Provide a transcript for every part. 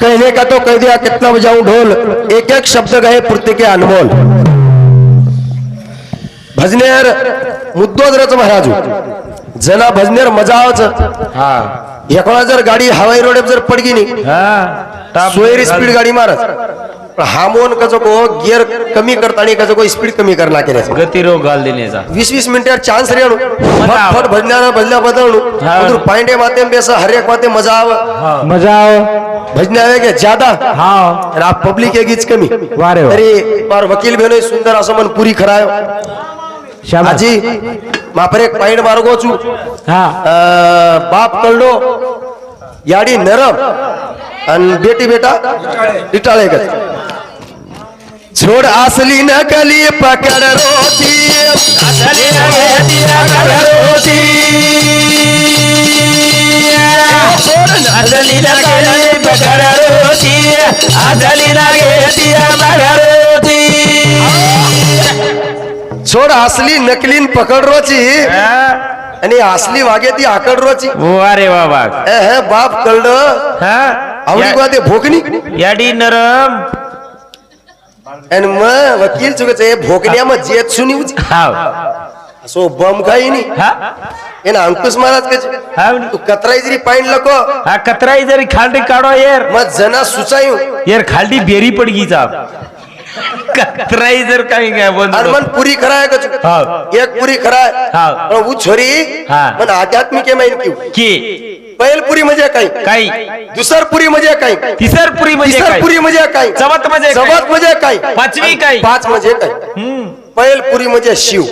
कहने का तो कह दिया कितना बजाऊं ढोल। एक एक शब्द गए पुरते के अनमोल। भजनेर मुद्दोदरच महाराजू। जना भजनेर मजावच। हा। एकोणा जर गाडी हवाई रोड जर पडगी नी हा सोयरी स्पीड गाडी मारत। पण हामोन कसं को गिअर कमी करताना कसं को स्पीड कमी करणार केल्याचं. गतिरोग घाल देण्याचा. वीस वीस मिनिटात चान्स रेणू फट भजण्याला भजल्या बदलणू. हा. उधर पांडे माते बेस हरेक माते मजा आव. मजा भजने आवे के? ज्यादा. हा. आणि आप पब्लिक एगीच कमी. वारे वा. तरी पार वकील भेनो सुंदर असं मन पुरी खराय शाबास. आजी मापर एक पाइंड मार्गो चू हा. अं, बाप कळडो याडी नरम. आणि बेटी बेटा इटाळे का छोड असली नकली पकड रोती। असली नकली पकड छोड असली नकली पकड रोती। असली नकली पकड रोती। छोड असली नकलीन पकड रोची आणि असली वागे ती आकड रोची अरे वा हे बाप कळड हा। आवडी गोते भोकनी याडी नरम। आणि मग वकील चुकचे भोकण्या मग जेत सुनी उची. सो बम काही नाही हा? एना अंकुश महाराज कचे तू कतराई जरी पाइन लको. हा कतराई जरी खालटी काढो येर. मग जना सुचायू. यार खालटी बेरी पडगी चा कतराई जर काही काय मन पुरी खराय कच. एक पुरी खराय हाव. पण उ छोरी हा. मन आध्यात्मिक आहे माहिती. की? पहिल पुरी म्हणजे काय? काही दुसर पुरी म्हणजे काय? तिसर पुरी म्हणजे काय? पुरी म्हणजे काय? चवथ म्हणजे काय? चवथ म्हणजे काय? पाचवी काय? पाच म्हणजे काय? हम्म. पहिल पुरी म्हणजे शिव.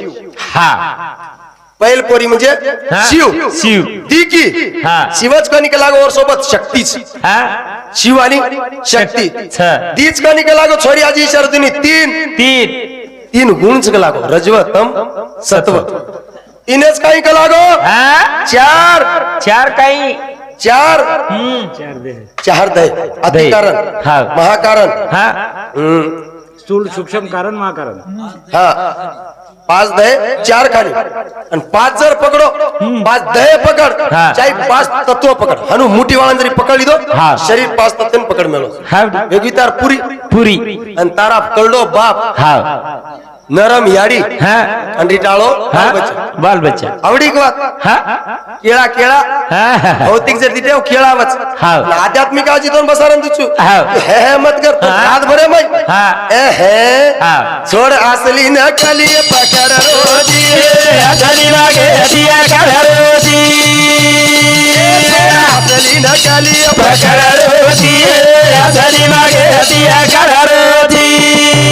हा. पहिल पुरी म्हणजे हा. शिव. शिव. ती की? हा. शिवच कणिक लागो वर सोबत शक्तीच. हा? शिव आणि शक्ती. छ. तीच कणिक लागो छोरी आजी शरदुनी. तीन. तीन. तीन गुणच का लागो. रजव तम सत्व तीनच काही का लागो? हा? चार. चार काही? चार. चार दय अधिकारण हा. महाकारण. हा. हम्म. स्थूल सूक्ष्म कारण महाकारण. हा. पाच दय चार खाली. आणि पाच जर पकडो पाच दय पकड. हा. चाहे पाच तत्व पकड. हनु मुठी वाळन जरी पकडली दो हा. शरीर पाच तत्व पकड मिळो हा. वेगळी तार पुरी. पुरी. आणि तारा कळडो बाप. हा. नरम याडी। हा। आणि रिटाळो हा। बच्चा. बाल बच्चा। आवडी का वात? हा। केळा केळा हा। भौतिक जर तिथे खेळावच हा. आध्यात्मिक आजी दोन बसारण तुझू हा. हे हे मत कर. हात भरे माय हा. ए हे। हा. सोड असली न खाली पकड रोजी। असली लागे दिया कलरोजी असली न खाली पकड कलरोजी असली लागे दिया कलरोजी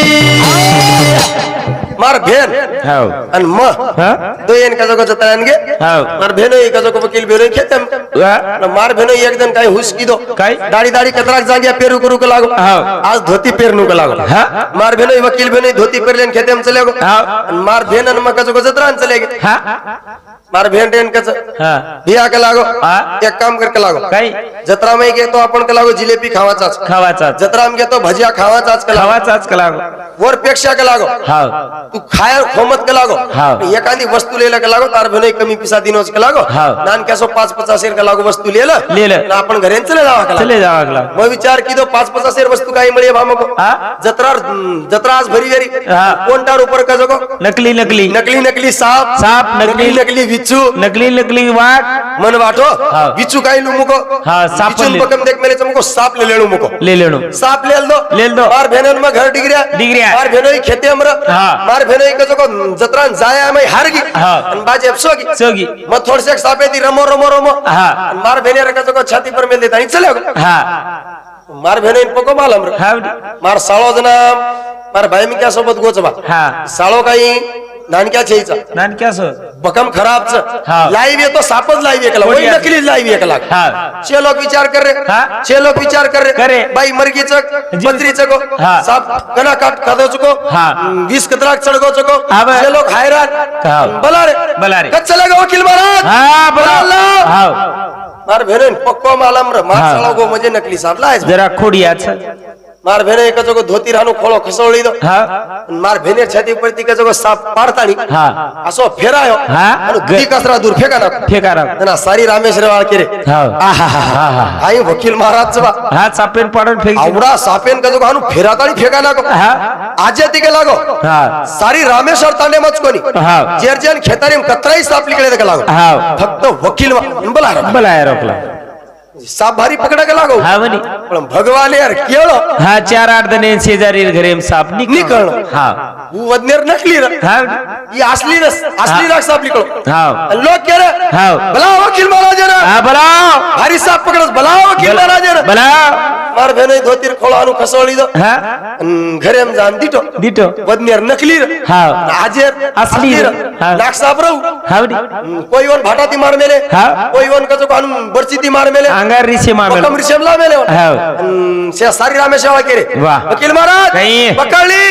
मार भेन आणि मग हा? तो येन का जगो जतरान गे हाव। मार भेनो एक जगो वकील भेनो खेतम? मार भेनो एक दिन काय हुस की दो काय? दाढी दाढी कतराक जाग्या पेरू करू का लागो. आज धोती पेरनू का लागो हा? मार भेनो वकील भेनो धोती पेरलेन खेतेम चले गो. आणि मार भेन आणि मग जगो जतरान चले गे। हा? मार भेन टेन कच हा. बिया का लागो. हा? एक काम कर का लागो? काय? जत्रा में घेतो आपण का लागो जिलेबी खावाचाच? खावाचा जत्रा में घेतो भजिया खावाचाच का लागो? खावाचाच का लागो? वर पेक्षा का लागो? हाव. तू खाया खोमत का लागो? हाव. एखादी वस्तू लेला का लागो? तार भेनो कमी पिसा दिनोच का लागो. नान कैसो पाच पचास का लागो वस्तू लेला लेलं. आणि आपण घरे चले जावा का. चले जावा का लागो. मग विचार की दो पाच पचास वस्तू काही मिळे भामको हा? जत्रा जत्रा आज भरी भरी हा. कोणता ऊपर का जगो? नकली नकली. नकली नकली साप. साप, नकली. नकली- विचू नकली नकली वाट. मन वाटो हा. विचू काही लू मुको हा, साप विचून ले- पकम देख मेले चमको साप ले लेणू मुको ले लेणू साप लेल दो लेल दो. मार भेनन मग घर डिगऱ्या डिगऱ्या. मार भेनोई खेते अमर हा. मार भेनोई का जको जत्रा जाया मै हार गी हा. आणि बाजे अफसोगी सोगी. मग थोडसे सापे ती रमो रमो रमो हा. मार भेने रे का जको छाती पर मेल देता आणि चले गो. हा मार भेने पको मालम रे हावडी मार साळो जना मार भाई मी क्या सोबत गोचबा हा साळो काही नानक्या छेचा नानक्या सो बकम हा. खराबच लाईव्ह येतो सापच लाईव्ह एकला कोणी वही आहे? नकली लाईव्ह एकला हा. छे लोक विचार कर रे हा. छे लोक विचार कर रे करे. बाई मरगीच जी. बत्रीच गो हा. साप कना काट खादो चुको हा. वीस कतराक चढगो चुको हा. छे लोक हैरान हा. बला रे बला रे. कच्चा लगा वकील महाराज हा बोला बोला. हा मार भेन पक्को मालम रे मार हा. साला गो म्हणजे नकली साप लायच जरा खोडियाच मार भेने एक जगो धोती रानो खोळो खसवळी दो। हा। मार भेने छाती पडती का जगो साप पाडतानी हा. असो फेरायो। हा. आणि ती कसरा दूर फेका ना फेका राव. ना सारी रामेश्वर वाळके रे हा. हा, हा. आई वकील महाराज बा। हा चापेन पाडून फेक। आवडा सापेन का जो हानु फेराताळी फेका लागो हा। आजे तिके लागो। हा। सारी रामेश्वर तांडे मच कोणी हा. जेरजेन खेतारी कतराई साप लिकडे देका लागो। हा। फक्त वकील बोला बोला यार आपला साप भारी पकडा का लागो हा म्हणे. पण भगवान यार केळो. हा चार आठ जण शेजारी घरी साप निकळ हा. वदनेर नकली र. हा. ही असली रस असली राख साप लिकडो हा. लोक केलं. हा. भला वकील महाराज हा बोला भारी साप पकडस भला वकील महाराज बोला. मार भेन धोतीर खोळा आणू खसवळी दो हा अन घरे जान दिटो दिटो वदनेर नकली र हा. आजेर असली र. हा. नाक साप रहू हा म्हणे. कोई वन भाटाती मार मेले हा. कोई वन कचो कानून बरचीती मार मेले अंगार रिसे मामेल पक्कम रिशमला मेले हा. अन से सारी रामेश्वर केरे वाह. वकील महाराज काही. पकडली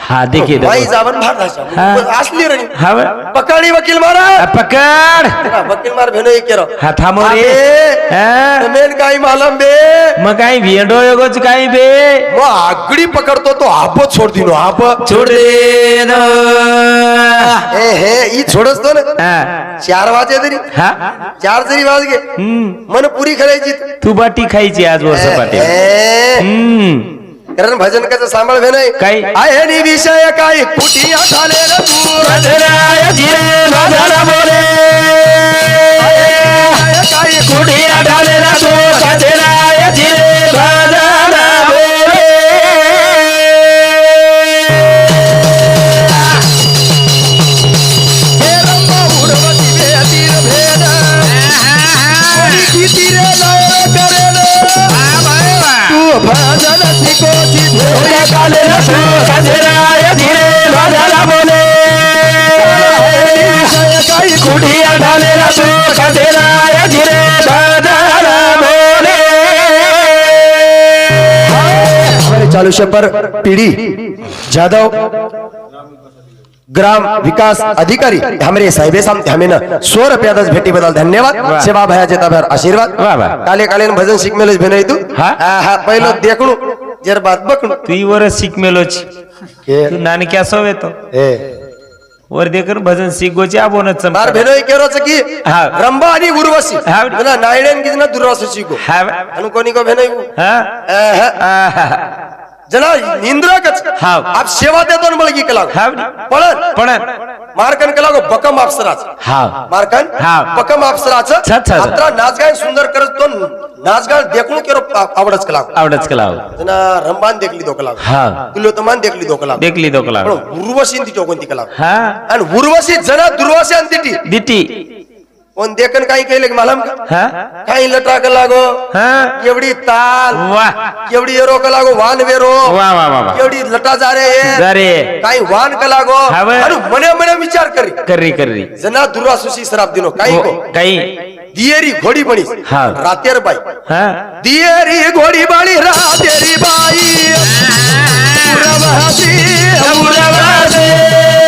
हा देखील जावन हा. असली रे. हा बा. वकील महाराज पकड. हा, वकील मार भेनो एक केरो. हा थांबो रे. हा. मेन काही मालम बे. मग काय भेंडो योगच काय बे? मग आगडी पकडतो तो आप सोड दिनो आप छोड दे न. हे हे ही छोडस तो ना. हा. चार वाजे तरी. हा. चार जरी वाज गे हम्म. मन पुरी खेळायची तू बाटी खायची आज वर्ष पाटील. हम्म. कारण भजन कसं सांभाळ भे नाही. काही? आहे नि विषय काय कुठी गजरा बोले. काय कुठे आढळलेला चालू पर पीढ़ी जादव ग्राम विकास अधिकारी हमारे साहेबे सामते हमें ना सौ रुपया दस भेटी बदल धन्यवाद. सेवा भया जेता भर आशीर्वाद। वाह, वाह. काले काले भजन शिक मेले भेन तू। हा? हा पहिलो देखणू। जर बात बकणू तू वर शिक मेलोच. के तू नानक्या सव येतो. ए वर देखर भजन शिकोची आबोनच मार भेनो केरोच की हा. रंबा आणि उर्वशी. ना नायडेन की ना दुर्वास हा. कोणी को भेनो हा जना निंद्रकच हा. आप सेवा देतो मला की कला हा. पळण. पण मारकन कला गो बकम अप्सराच. हा मारकन हा. बकम अप्सराच. अत्रा नाचगान सुंदर करत तो नाचगान देखणू केरो आवडच कला आवडच कला जना रंबान देखली दो कला हा तिलोतमान देखली दो कला देखली तो कला पण उर्वशी ती कला हा आणि उर्वशी जना दुर्वासी आणि तिटी. दिटी. कोण देखन काही केलं मला? हा? काही लटा का लागो एवढी ताल. एवढी एरो का लागो वान वेरो. एवढी लटा जा रे काही वान का लागो. आणि मने मने विचार करी. कर्री कर्री जना दुर्वासुशी श्राप दिनो. काही हो, को? काही. दियेरी घोडी बणी. रातेर बाई. दियेरी घोडी बाळी रातेरी बाई. उरवासी, उरवासी.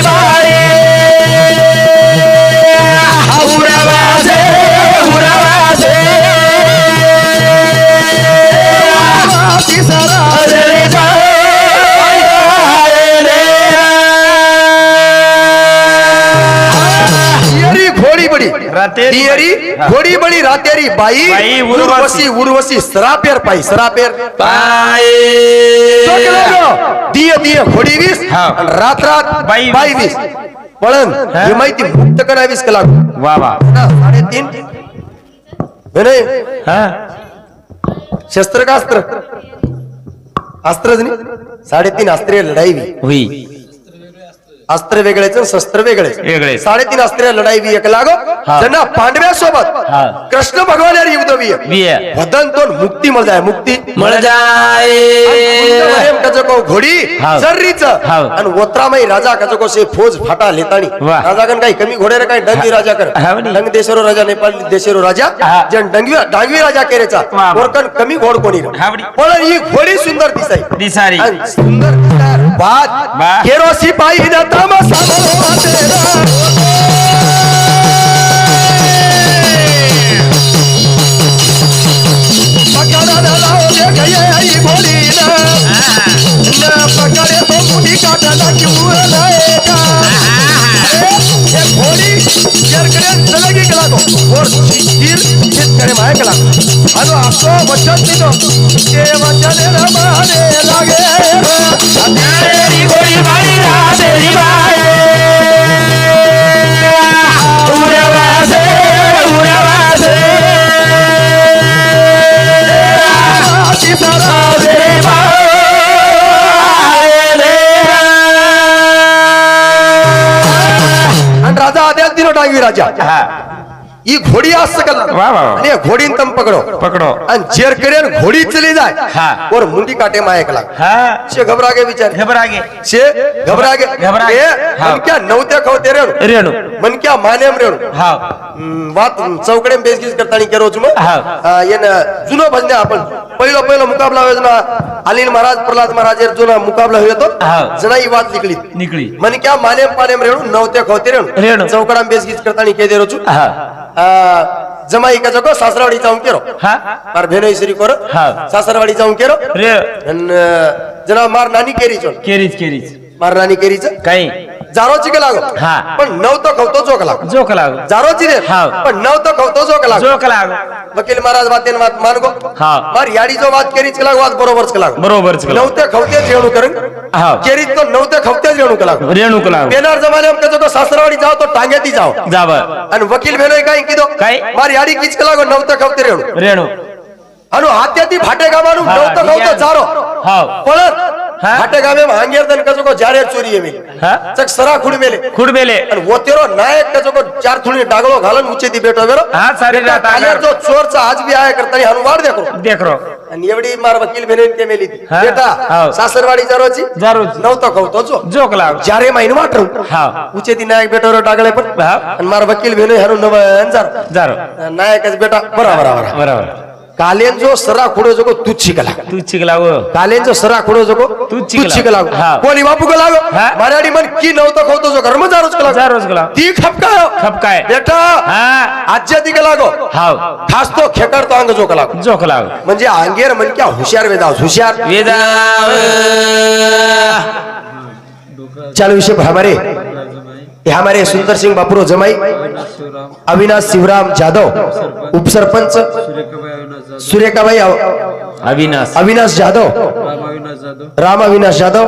दियरी. घोडी बळी रातेरी बाई. उर्वशी. उर्वशी सरापेर पाई सरापेर पाये दिय दिय घोडी वीस रात रात बाई बाई वीस. पळण हा. माहिती मुक्त करावीस का लागू वा. वा साडेतीन. नाही हा. शस्त्र का अस्त्र. अस्त्रच नाही साडेतीन अस्त्रे लढाई. होई. अस्त्र वेगळेच शस्त्र वेगळेच वेगळेच. साडेतीन अस्त्रे लढाई बी एक लागो. ज्यांना पांडव्या सोबत हा. कृष्ण भगवान यार युद्ध बी वदन तो मुक्ती मळ जाय मुक्ती मळ जाय घोडी हाव. आणि ओत्रामाई राजा कजको से फौज फाटा लेतानी. राजा कन काही कमी घोडे रे काही डंगी राजा कर. डंग देशरो राजा नेपाल देशरो राजा. जन डंगी डांगवी राजा केरेचा वा, वा. ओरकन कमी घोड कोणी. पण ही घोडी सुंदर दिसाई दिसारी सुंदर दिसणार बात बा. केरो सिपाही न तमाशा तेरा. पकड़ा न लाओ वचन दिलो ते वचन रमाने लागे। तेरी गोरी मारी रातेरी ही घोडी. आणि या घोडीन तम पकडो पकडो आणि जेर करेन घोडी चली जाय हा. और मुंडी काटे मायक लाग हा शे घबरा गे विचार घबरा गे शे घबरा गे घबरा गे. ए, हा. मन क्या नवत्या खवते रेणू रेणू मन क्या मानेम रेणू हा वात चौकडे बेसगीस करताना केरो छु मग हा. येन जुनो भजने आपण पहिलो पहिलो मुकाबला होय ना अनिल महाराज प्रल्हाद महाराज जुना मुकाबला होय तो. हा. जना वात निकली. निकळी मन क्या मानेम पानेम रेणू नवत्या खवते रेणू. रेणू. चौकडा बेसगीस करताना के देरो छु हा. आ, जमाई का जगो सासरावाडी जाऊन केरो हा. मार भेनो श्री कोर. हा. सासरवाडी जाऊन केरो रे. अन जना मार नानी केरी चोन केरीच केरीच. मार नानी केरीच. काही. जारोची के लागो। हा. पण नव तो खवतो जोक लागो। जोक लाग। जारोची रे। हा. पण नव तो खवतो जोक लागो। जोक लाग। वकील महाराज वातेन वात मानगो। हा. मार याडी जो वात केरीच के लागो वात बरोबरच के लागो। बरोबरच केलं. नवते खवते जेवणू करन हा. केरीच तो नवते खवते जेवणू के लागो। रेणूक लाग। बेनार जमाने हम कजो सासरवाडी जाओ तो टांगेती जाओ। जाब आणि वकील भेनो काय किदो काय? मार याडी किच के लागो नवते खवते रेणू। रेणू। अनु हात्याती फाटे गावानु हा, नवतं ठीक आहे. नवतं जारो। हाव पळत। हा? फाटे गावे हांगेर दन को जारे चोरी हा? चक सरा खुड मेले खुडबेले आणि वतेरो नायक को चार थुणी डागलो घालन उचे दी बेटो बेरो हा, सारे बेटा, जाता कालेर कर. जो चोरचा आज भी आहे करतानी हनु वाढ देखो देख रो आणि एवढी मार वकील भेनेन के मेली ती. हा? बेटा. सासरवाडी जारोची जारोची. खवतो जो जोक लाग जारे महिने वाटरू हाव उचे दी नायक बेटो डागले पण. आणि मार वकील भेनो हनु नवन जार जारो नायकच बेटा बरा बरा कालेन जो सरा खुडो जो तू शिकला तू चिकलाव कालेन जो सरा खुडो जो तू तू हा. कोणी बापू को लागो. मराठी मन की नव्हतं खवतो जो कर्म जारोच को लागो. जारोच गला ती खपका खपकाय. बेटा हा. आज्या ती लागो. हाव खास तो खेकडतो अंग जो का लागो. जोक लाग. म्हणजे अंगेर म्हण क्या हुशार वेदाव हुशार. वेदा चालू विषय पर हमारे ये हमारे सुंदर सिंह बापुरो जमाई अविनाश शिवराम जाधव उपसरपंच सूर्यकाबाई अव- अविनाश। अविनाश जाधव राम अविनाश जाधव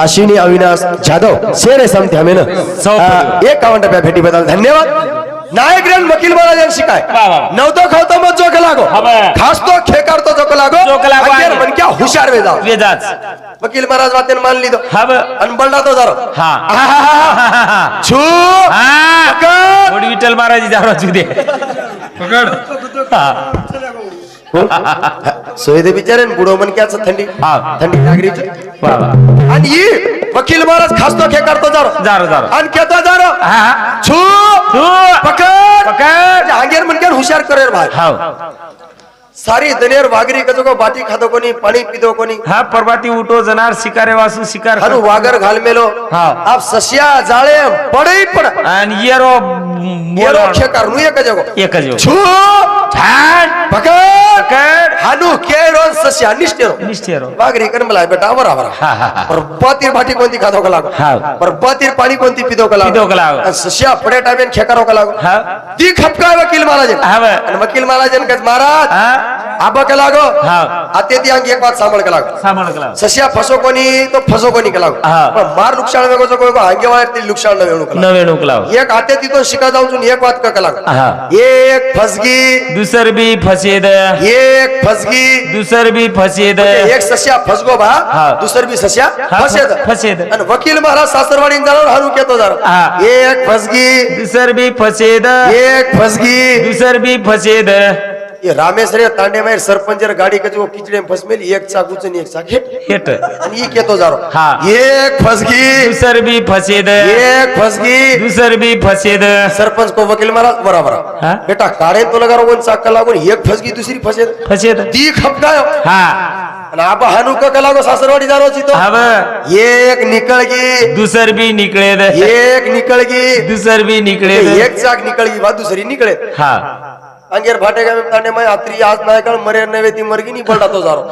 अश्विनी अविनाश जाधव शेर समते हमें ना। एक काउंट रुपया भेटी बदल धन्यवाद। नायक रेन वकील महाराज शिकाय. वा, वा. नवतो खावतो मग जोक लागो. हा, बा. खास तो खेकारतो जोक लागो. जोक लागो. म्हण क्या हुशार वे जाओ वेदाच वकील महाराज वातेन मान लिदो हब आणि बलडा तो जारो हा. छू. हा. पकड. कोडी विठ्ठल महाराज जारो दे. पकड. हा. सोयदे बिचारे बुडो मन क्या थंडी. हा. थंडी. वा आणि ही वकील महाराज खास तो खेकारतो जारो. जारो जारो. आणि केता जारो. हा हा. छू. तू पकड. पकड. हांगेर मन क्या हुशार करेर भाई. हाव सारी दनेर वागरी कजो को बाटी खादो कोनी पानी पीदो कोनी। हाँ परवाती उठो जनार शिकारे वासु शिकार। हनु वागर घाल मेलो। हा। आप ससिया जाळे पडे। पण और येरो येरो खेकार नु एक को ये कजो छु छान। पकड। पकड। हनु केरो ससिया निश्चिरो निश्चिरो वागरी कन मला बेटा आवर आवर हा हा परबाटी बाटी कोणती खादो का लागो? हा। परबाटी पाणी कोणती पीदो ससिया पडे लागो। ती वकील वकील आबा के लागो? आते ती एक बात सामळ के लागो. सांभाळ कला सशिया फसो कोनी तो फसो कोनी के लागो. पण मार नुकसान वेगो जो कोई को आगे वायर ती नुकसान न वेणू कला नवे नुकला एक आते ती तो शिका जाऊ जाऊन एक बात का लागो. एक फसगी दुसर भी फसे दे एक फसगी. दुसर भी फसे दे एक सशिया फसगो बा दुसर भी सशिया फसे दे फसे दे आणि वकील महाराज सासरवाडी जाणार हारू केतो जाणार. एक फसगी. दुसर भी फसे दे एक फसगी. दुसर भी फसे दे એ રામેશ્વરે તાંડેમાં સરપંચર ગાડી કચવો કીચડે ફસમેલી એક ચાક ઊંચે ને એક ચાક હેઠ हेट અને ઈ કેતો જારો હા. એક ફસગી दुसर बी फसेद એક ફસગી दुसर बी फसेद સરપંચ કો વકીલ મહારાજ બરાબર હા. બેટા કાળે તો લગારો કોણ ચાક લાગો ને એક ફસગી દુસરી ફસે फसेद દી ખપકાયો हा અને આબા હાનું ક કલાકો સાસરવાડી જારો છી તો हव એક નીકળગી दुसर बी निकळेद એક નીકળગી दुसर बी निकळेद એક ચાક નીકળગી વા દુસરી નીકળે हा अंगेर भाटे गावे मैं आत्री आज नायकाळ मरे नवे ती मरगी नी बलडा तो जारो।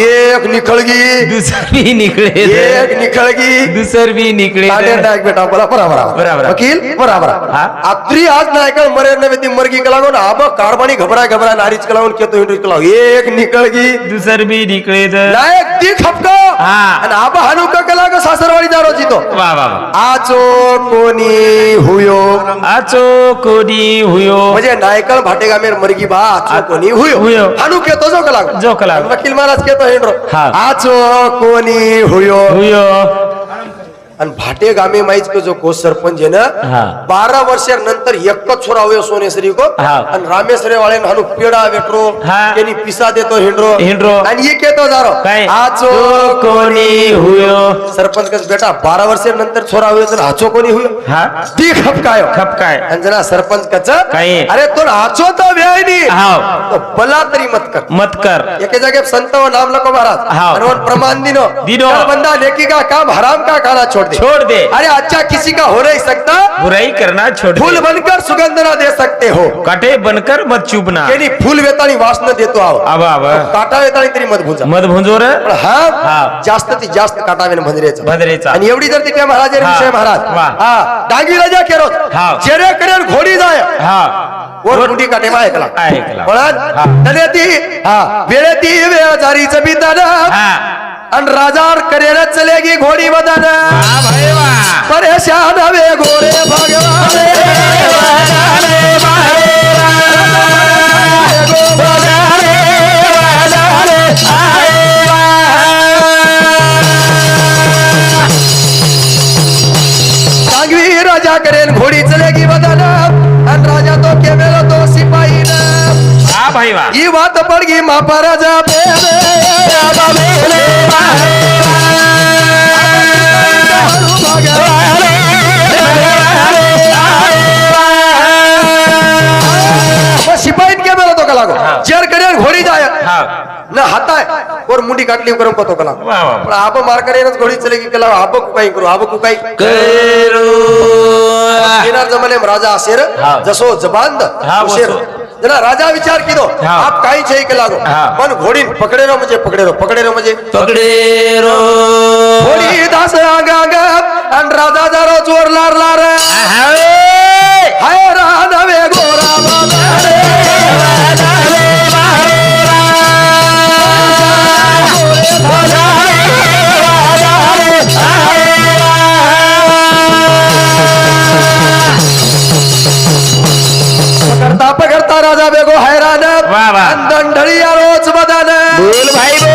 एक निकलगी। दुसरी एक निकलगी। दुसरी निकळे ताने नायक बेटा बोला बराबर बराबर वकील बराबर आत्री आज मरे नवे ती मरगी कलागो ना। अब कारबाणी घबरा घबराय नारीच कलावून केतो इंटर कलाव एक निकलगी। दुसरी निकळे नायक ती खपको आणि आबा हनुका कलागो सासरवाडी जारो जितो। वा वा आचो कोणी हुयो। आचो कोनी हुयो। म्हणजे नायकल भाटेगा गामेर मरगी बा? आचो कोणी हुयो। हुयो. हानू केतो जो कलाक जो कलाक. वकील महाराज केतो हेंड्रो हा. आचो कोणी हुयो? हुयो। आणि भाटे गामे माहीत को जो को सरपंच आहे ना? हा. बारा वर्षानंतर एकच छोरा हुयो सोनेश्वरी को हा. आणि रामेश्वरी वाळे हानू पेडा वेटरो हा. त्यांनी पिसा देतो हेंड्रो. हेंड्रो. आणि ये केतो जारो. आचो कोणी हुयो? सरपंच कस बेटा बारा वर्षानंतर छोरा हुयो तर आचो कोणी हुयो? हा. ती खपकायो. खपकाय. अंजना सरपंच कच? अरे तो आचो तर व्यायनी हाव. तो भला तरी मत कर. मत कर. एके जागे संत व नाम नको महाराज. आणि प्रमाण दिनो. दिनो. बंदा नेकी का काम हराम का खाना छोड़ दे। छोड़ दे। अरे अच्छा किसी का हो नहीं सकता। बुराई करना छोड़ फूल दे बनकर सुगंध ना दे सकते हो। काटे बनकर मत चुपना। फूल वेतानी वासना देतो आहो आवा आवा काटा वेतानी तरी मत भुंजा। मत भुंजोर। पण हा. जास्त ती जास्त काटावेन भंजरेचं। भद्रेचा आणि एवढी जर तिथे महाराज. विषय महाराज. हा डांगी राजा केरो. जेरे करेल घोडी जाय। हा। वर कुठी काटे मा ऐकला ऐकला. म्हणत ती हा वेळेती वेळ जारीच बितान आणि राजार करेल चलेगी घोडी बदन परेशान वे घोडे भगवान सांगवी राजा करेल घोडी चलेगी हा भाई वा ही बात पडगी मापा राजा सिपाही के मेला तो कलागो चेर करे घोडी जाय. हा. न हाताय और मुंडी काटली करून पतो वा पण आप मार करेनच घोडी चलेगी कला आप कुकाई करू आप कुकाई. करू. येणार जमाने राजा असेर. जसो जबांद उशेर. वसो. जरा राजा विचार किदो हा. आप काही छे के लागो हा. पण घोडीन पकडेरो म्हणजे पकडेरो पकडेरो म्हणजे पकडे रो घोडी दास अंग अंग आणि राजा जरो चोर लार लार हाय रानवे बेगो हैरान। दंडळी रोज बदान। बोल भाई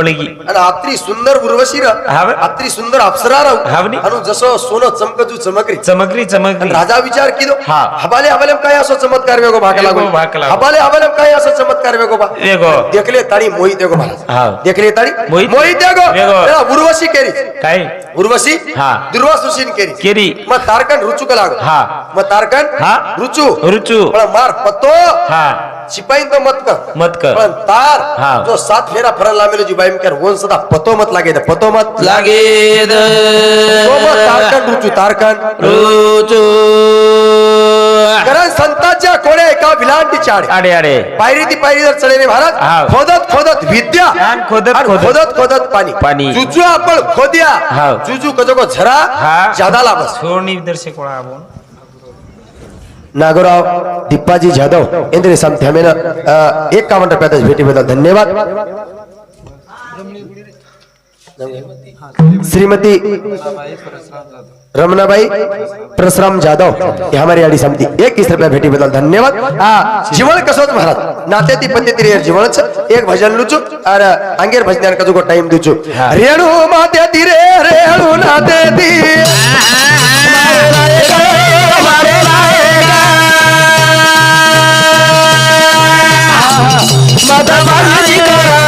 बळगी आणि आत्री सुंदर उर्वशी हा. आत्री सुंदर अप्सरा हा राहू बे. आणि जसं सोनं चमकजू चमकरी चमकरी चमकरी राजा विचार किदो हा. हबाले हबाले काय असो चमत्कार वेगो भाग लागो भाग लागो. हबाले हबाले काय असो चमत्कार वेगो बा वेगो. देखले ताडी मोहित देगो हा. महाराज देखले ताडी मोहित. मोहित देगो वेगो. उर्वशी केरी काय उर्वशी हा. दुर्वासुशीन केरी केरी मग तारकन रुचुक लागो हा. मग तारकन हा. रुचू रुचू पण मार पत्तो हा शिपाई तो मत कर मत कर पण तार हा. जो सात फेरा फरन लामेलो जी बाई कर वन सदा पतो मत लागे दे पतो मत लागे तो मत तारकन रुचू तारकन कारण संतांच्या कोणे एका विलांटी चाड अडे अडे पायरी ती पायरी जर चढेले हा. महाराज खोदत खोदत विद्या आणि खोदत आणि खोदत. खोदत खोदत पाणी पाणी. जुजू आपण खोद्या हा. जुजू कजो को झरा हा. जादा लाभस सोनी दर्शक आपण नागोराव दिप्पाजी जाधव इंद्र समथ्यामेन एकावन्न रुपयातच भेटीबद्दल धन्यवाद श्रीमती रमनाबाई परशुराम जाधव ये हमारी आड़ी समिति एक किस रुपया भेटी बदल धन्यवाद हाँ जीवन कसोत महाराज नाते ती पंते ती जीवन एक भजन लुचु और अंगेर भजन का जो टाइम दुचु रेणु माते ती रे रेणु नाते ती मदमानी करालो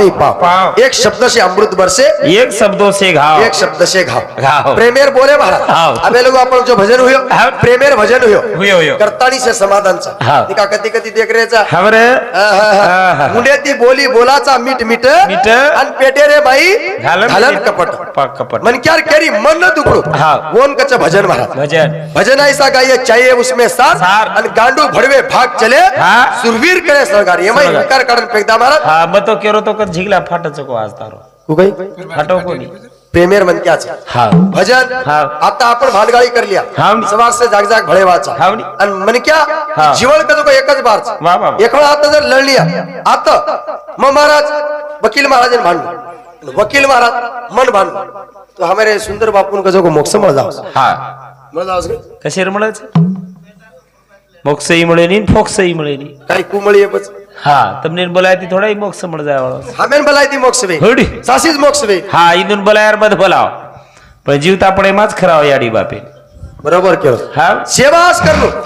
नहीं पाओ। एक शब्द से अमृत बरसे एक शब्दों से घाव एक शब्द से घाव घाव. प्रेमेर बोले महाराज. अबे लोग आपण जो भजन हुयो. प्रेमेर भजन हुयो हुयो, हुयो. करताणी से समाधानचा हाव. निका कधी कधी देख रेचा खबर आहा. मुंडे ती बोली बोलाचा मीठ मीठ मीठ. आणि पेटे रे बाई घालन. कपट पा- कपट. मन क्यार केरी मन न दुखडू. वोन कच भजन महाराज भजन भजन ऐसा गाइए चाहिए उसमें सार सार. आणि गांडू भडवे भाग चले हा. सुरवीर करे सरकार ये माई सरकार. विकार काढून फेकदा महाराज हा मग तो केरो तो कधी झिगला फाटचको आज तारो। फाटो कोनी प्रेमेर मन क्या छे? हां। भजन हां। आता आपण भालगाळी कर लिया। हां समाज से जाग जाग भळे वाचा। हां मन क्या? जीवन कदो को एकच बार वा आता जर लढ लिया। आता मग महाराज वकील महाराज भांडू। वकील महाराज मन भांड। तो हमारे सुंदर बापून कजो को मोक्ष मिळ जाओ हां। मिळ जाओ कशेर मिळच मोक्षही मिळेनी फोक्सही मिळेनी। काही कुमळी येपच। हा तुमने बोलायती थोडा ही मोक्ष मिळ जाय हमेन बोलायती मोक्ष वे होडी सासीज मोक्ष हा इनुन बोलायर मत बोलाव पण जीवत आपण एमाच खराव याडी बापे बरोबर केव हा सेवा आज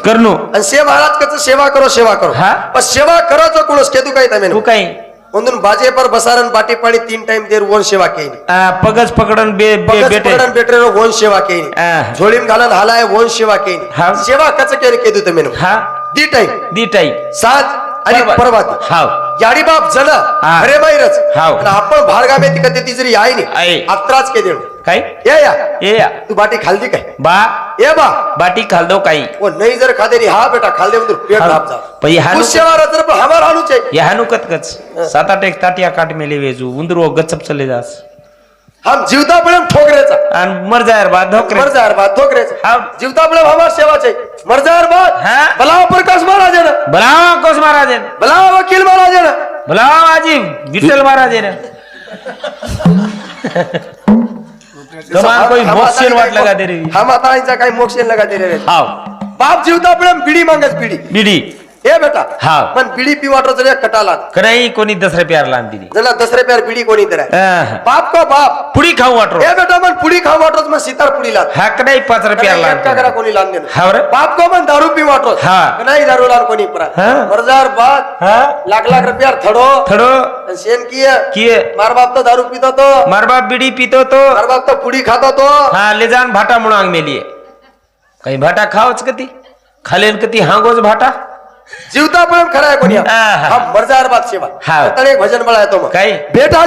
करनो आणि सेवा आज सेवा करो सेवा करो हा पण सेवा करतो कुळस के तू काय तमेन तू काय म्हणून बाजे पर बसारन पाटी पाणी तीन टाइम देर वन सेवा केली पगस पकडन बे बेटरन बेटरे वन सेवा केली झोळीन घालन हालाय वन सेवा केली सेवा कच केर के तू तमेन हा दी टाइम दी टाइम सात आणि परवाती हाव. याडी बाप जल हा. अरे बाहेरच हाव. आपण भाडगाव येते का ते जरी आहे आहे. के देऊ काय? ये या. ये या. तू बाटी खालती काय? बा. ये बा. बाटी खाल दो काही. ओ नाही जर खादे हा बेटा खाल्दे म्हणजे पेट हाव. लाभ जा. पण हे. हानू- सात आठ एक ताटिया काट मेले वेजू. उंदरो गचप चले जास. हम जीवता पण ठोकरेचा. आणि मर जायर बा धोकरे. मर जा बा ठोकरेचा हा जीवता पण हमार सेवा आहे मर्दारबाद हा? भलावा कस मारा आहे ना भलावा कोस महाराज आहे भलावा वकील महाराज आहे ना भलावा आजी विठ्ठल महाराज आहे ना कमाल कोई हम- वाट लगा दे रही हम आता इनका काही मोक्ष लगा दे रहे हाव बाप जीवता पण पिढी मागत पिढी। बीडी हे बेटा हा. पण बिडी पिवाटो जर कटाला. कराई कोणी दसऱ्या प्यारला आणली जला दसरे प्यार बिडी कोणी तर बाप को बाप. पुडी खाऊ वाटरो. हे बेटा मन पुडी खाऊ वाटोच मग सितार पुडी लात हा कडाई पाच रुपयाला का करा कोणी लान देणं हा बरं. बाप को मन दारू पी वाटोच हा. नाही दारू लान कोणी परा बात हा. लाख लाख रुपया थडो. थोडो. शेन किए किए मार बाप तो दारू पितो तो. मार बाप बिडी पितो तो. मार बाप तो पुडी खातो तो. हा ले जाण भाटा म्हणून अंग मेली काही भाटा खावच कती खालेन कती हांगोच भाटा? जीवता पण खरा आहे कोणी आहा. हा मर्जार बात सेवा हा. तर एक भजन बळा येतो मग काही बेटा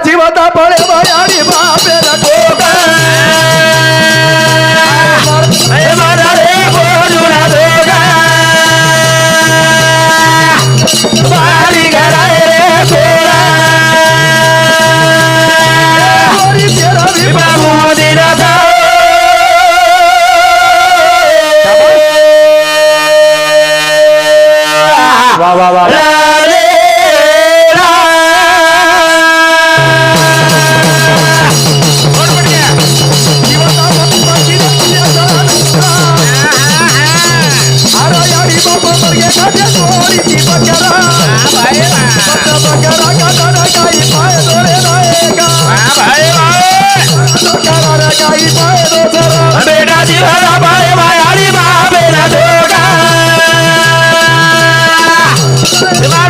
Pela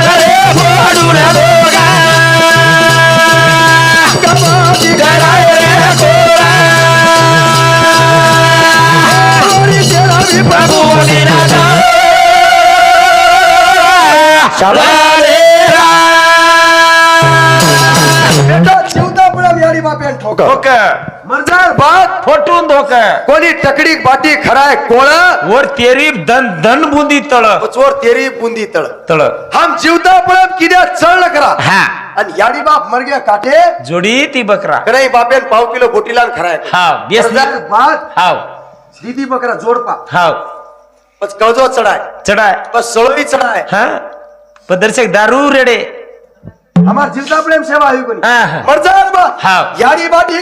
कोणी टकडी बाटी खराय कोळ वर तेरी धन धन बुंदी तळ चोर तेरी बुंदी तळ तळ हम जीवता पळत किद्या चढ करा हा। आणि याडी बाप मर गया काटे। जोडी ती बकरा। कडाई बापेन पाव किलो बोटीलान खराय हा। बेस बात हाव। दीदी बकरा जोडपा हाव। बस कवजो चढाय चढाय बस सळोई चढाय हा। पदर्शक दारू रेडे। हमार जीवता प्रेम सेवा हुई हा, हा. मर्जार बा हा. याडी बाटी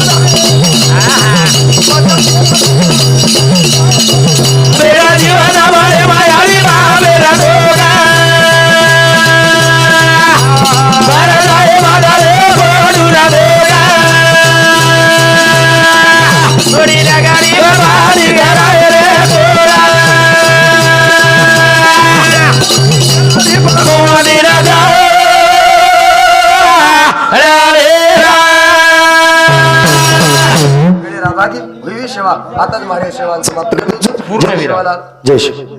राजागी हुई सेवा आताच मारे सेवा